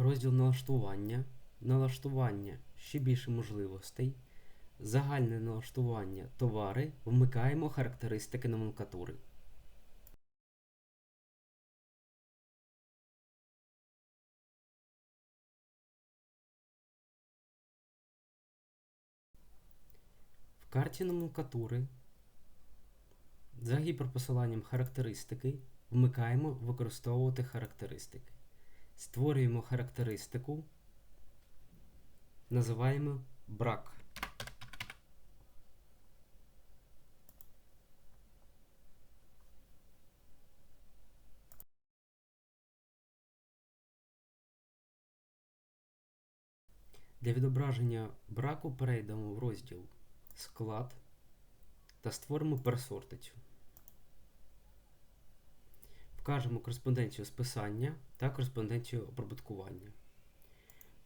Розділ налаштування, налаштування ще більше можливостей, загальне налаштування товари, вмикаємо характеристики номенклатури. В карті номенклатури за гіперпосиланням характеристики вмикаємо використовувати характеристики. Створюємо характеристику, називаємо брак. Для відображення браку перейдемо в розділ Склад та створимо пересортицю. Вкажемо кореспонденцію списання та кореспонденцію оприбуткування.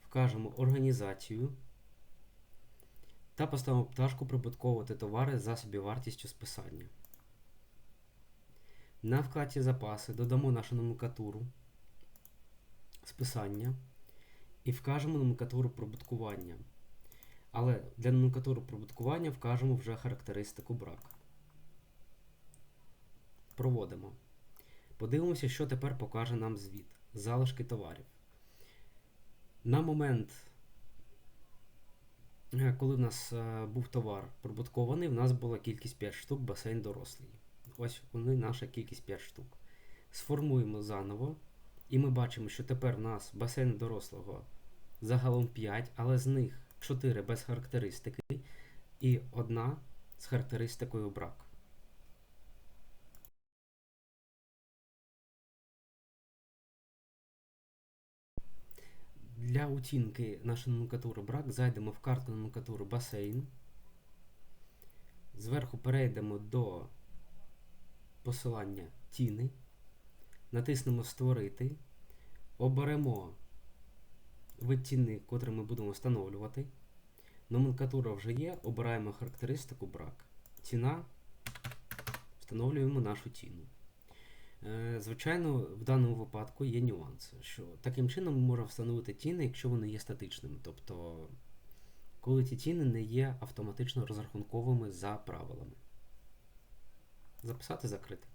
Вкажемо організацію та поставимо пташку прибутковувати товари за собівартістю списання. На вкладці запаси додамо нашу номенклатуру списання і вкажемо номенклатуру прибуткування. Але для номенклатури прибуткування вкажемо вже характеристику брак. Проводимо. Подивимося, що тепер покаже нам звіт. Залишки товарів. На момент, е, коли в нас е, був товар прибуткований, в нас була кількість 5 штук, басейн дорослий. Ось вони наша кількість 5 штук. Сформуємо заново. І ми бачимо, що тепер в нас басейн дорослого загалом 5, але з них 4 без характеристики і одна з характеристикою брак. Для оцінки нашої номенклатури брак зайдемо в картку номенклатури басейн. Зверху перейдемо до посилання тіни, натиснемо Створити, оберемо вид ціни, котрий ми будемо встановлювати. Номенклатура вже є, обираємо характеристику брак. Ціна, встановлюємо нашу ціну. Е, Звичайно, в даному випадку є нюанс, що таким чином можемо встановити ціни, якщо вони є статичними. Тобто, коли ці ціни не є автоматично розрахунковими за правилами. Записати закрити.